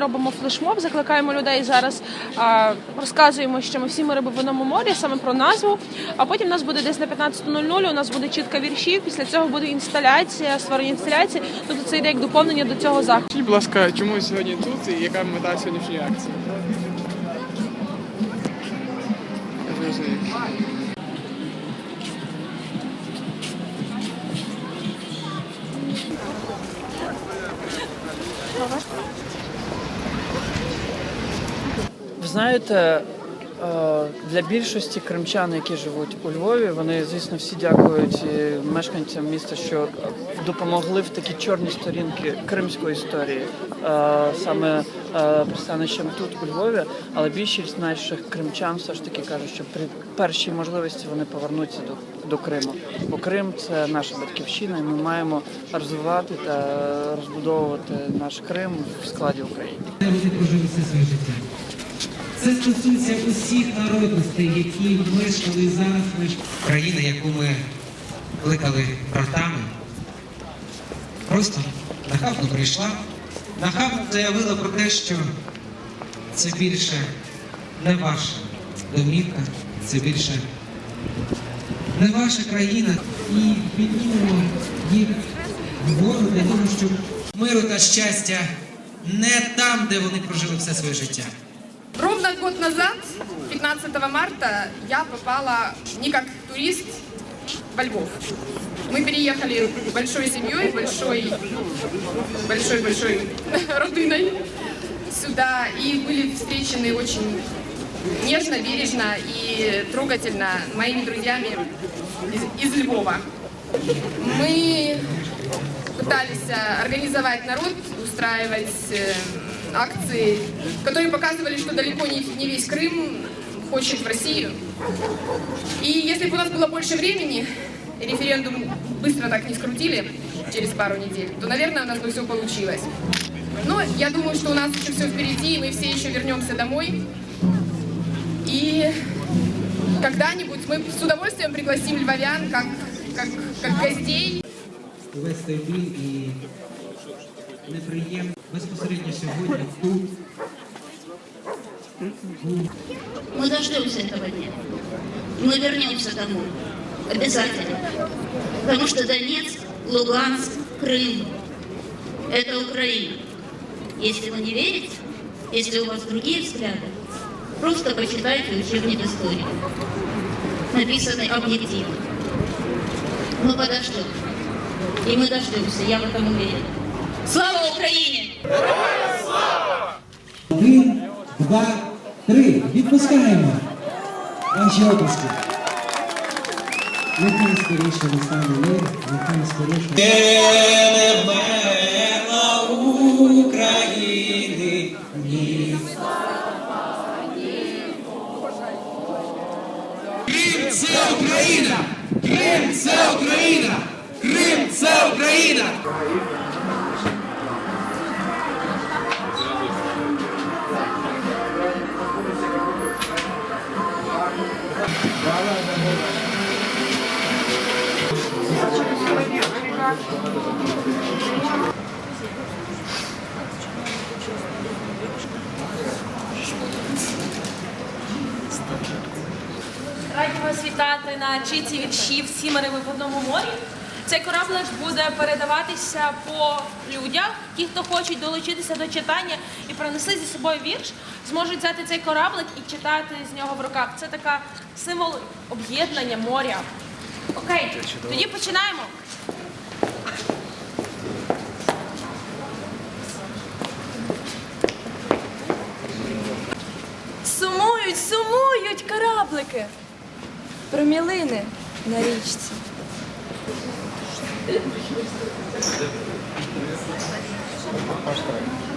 робимо флешмоб, закликаємо людей зараз, розказуємо, що ми всі ми риби в одному морі, саме про назву. А потім у нас буде десь на 15.00, у нас буде чітка віршів. Після цього буде інсталяція, створення інсталяції. Тобто це йде як доповнення до цього заходу. Скажіть, будь ласка, чому сьогодні тут і яка мета сьогоднішньої акції? Я. Ви знаєте, е, для більшості кримчан, які живуть у Львові, вони, звісно, всі дякують мешканцям міста, що допомогли в такі чорні сторінки кримської історії, е, саме е, пристанищем тут у Львові. Але більшість наших кримчан все ж таки кажуть, що при першій можливості вони повернуться до, до Криму. Бо Крим це наша батьківщина, і ми маємо розвивати та розбудовувати наш Крим в складі України. де вони прожили все своє життя. Це стосується усіх народностей, які мешкали і зараз мешкають. Країна, яку ми кликали братами, просто нахабно прийшла, нахабно заявила про те, що це більше не ваша домівка, це більше не ваша країна. І піднімемо їх вгору для того, щоб миру та щастя не там, де вони прожили все своє життя. Ровно год назад, 15 марта, я попала не как турист во Львов. Мы переехали большой семьей, большой, большой, большой родиной сюда и были встречены очень нежно, бережно и трогательно моими друзьями из, из Львова. Мы пытались э, организовать народ, устраивать э, акции, которые показывали, что далеко не, не весь Крым хочет в Россию. И если бы у нас было больше времени, референдум быстро так не скрутили через пару недель, то, наверное, у нас бы все получилось. Но я думаю, что у нас еще все впереди, и мы все еще вернемся домой. И когда-нибудь мы с удовольствием пригласим львовян как, как, как гостей неприємно безпосередньо сьогодні тут. Мы дождемся этого дня. Мы вернемся домой. Обязательно. Потому что Донецк, Луганск, Крым – это Украина. Если вы не верите, если у вас другие взгляды, просто почитайте учебник истории. Написанный объективно. Мы подождем. И мы дождемся, я в этом уверена. Слава Україні! Слава! Один, два, три. Відпускаємо. Ваші опуски. Нехай скоріше настане мир, нехай скоріше. України, ні. Раді вас вітати на читі віршів «Сімери ми в одному морі. Цей кораблик буде передаватися по людях. Ті, хто хочуть долучитися до читання і принесли зі собою вірш, зможуть взяти цей кораблик і читати з нього в руках. Це така символ об'єднання моря. Окей, тоді починаємо. Сумують, сумують кораблики. Про мілини на річці. Kaç tane?